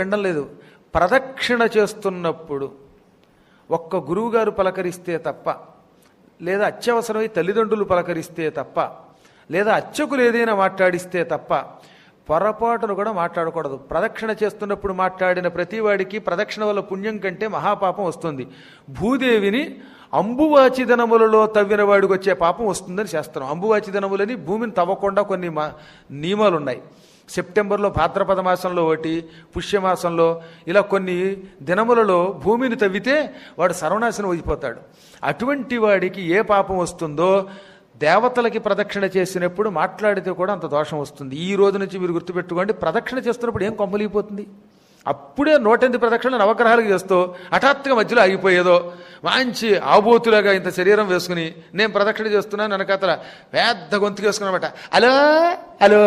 వినడం లేదు. ప్రదక్షిణ చేస్తున్నప్పుడు ఒక్క గురువుగారు పలకరిస్తే తప్ప లేదా అత్యవసరమై తల్లిదండ్రులు పలకరిస్తే తప్ప లేదా అచ్చకులు ఏదైనా మాట్లాడిస్తే తప్ప పొరపాటును కూడా మాట్లాడకూడదు. ప్రదక్షిణ చేస్తున్నప్పుడు మాట్లాడిన ప్రతివాడికి ప్రదక్షిణ వల్ల పుణ్యం కంటే మహాపాపం వస్తుంది. భూదేవిని అంబువాచిదనములలో తవ్విన వాడికి వచ్చే పాపం వస్తుందని శాస్త్రం. అంబువాచిదనములని భూమిని తవ్వకుండా కొన్ని మా నియమాలు ఉన్నాయి సెప్టెంబర్లో భాద్రపద మాసంలో ఒకటి పుష్యమాసంలో ఇలా కొన్ని దినములలో భూమిని తవ్వితే వాడు సర్వనాశనం అయిపోతాడు. అటువంటి వాడికి ఏ పాపం వస్తుందో దేవతలకి ప్రదక్షిణ చేసినప్పుడు మాట్లాడితే కూడా అంత దోషం వస్తుంది. ఈ రోజు నుంచి మీరు గుర్తుపెట్టుకోండి ప్రదక్షిణ చేస్తున్నప్పుడు ఏం కొమ్మలిపోతుంది అప్పుడే నూటెనిమిది ప్రదక్షిణ నవగ్రహాలకు చేస్తూ హఠాత్తుగా మధ్యలో ఆగిపోయేదో మంచి ఆబోతులాగా ఇంత శరీరం వేసుకుని నేను ప్రదక్షిణ చేస్తున్నాను వెనకాతల పెద్ద గొంతుకు వేసుకున్నమాట. హలో? హలో?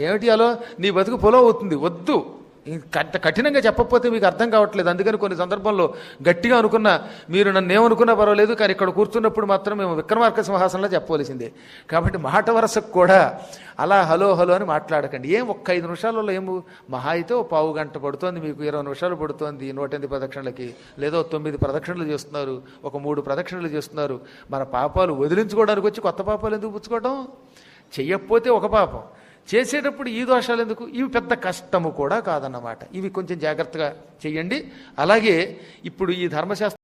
ఏమిటి అలో? నీ బతుకు పొలో అవుతుంది వద్దు. ఇంత కఠినంగా చెప్పకపోతే మీకు అర్థం కావట్లేదు. అందుకని కొన్ని సందర్భంలో గట్టిగా అనుకున్నా మీరు నన్ను ఏమనుకున్నా పర్వాలేదు కానీ ఇక్కడ కూర్చున్నప్పుడు మాత్రం మేము విక్రమార్క సింహాసనంలో చెప్పవలసిందే. కాబట్టి మాట వరసకు కూడా అలా హలో హలో అని మాట్లాడకండి. ఏం ఒక్క ఐదు నిమిషాలలో ఏం మహా అయితే ఓ పావు గంట పడుతోంది మీకు ఇరవై నిమిషాలు పడుతోంది నూట ఎనిమిది ప్రదక్షిణలకి. లేదో తొమ్మిది ప్రదక్షిణలు చేస్తున్నారు ఒక మూడు ప్రదక్షిణలు చేస్తున్నారు. మన పాపాలు వదిలించుకోవడానికి వచ్చి కొత్త పాపాలు ఎందుకు పుచ్చుకోవడం చెయ్యకపోతే ఒక పాపం. చేసేటప్పుడు ఈ దోషాలు ఎందుకు? ఇవి పెద్ద కష్టము కూడా కాదన్నమాట. ఇవి కొంచెం జాగ్రత్తగా చెయ్యండి. అలాగే ఇప్పుడు ఈ ధర్మశాస్త్రం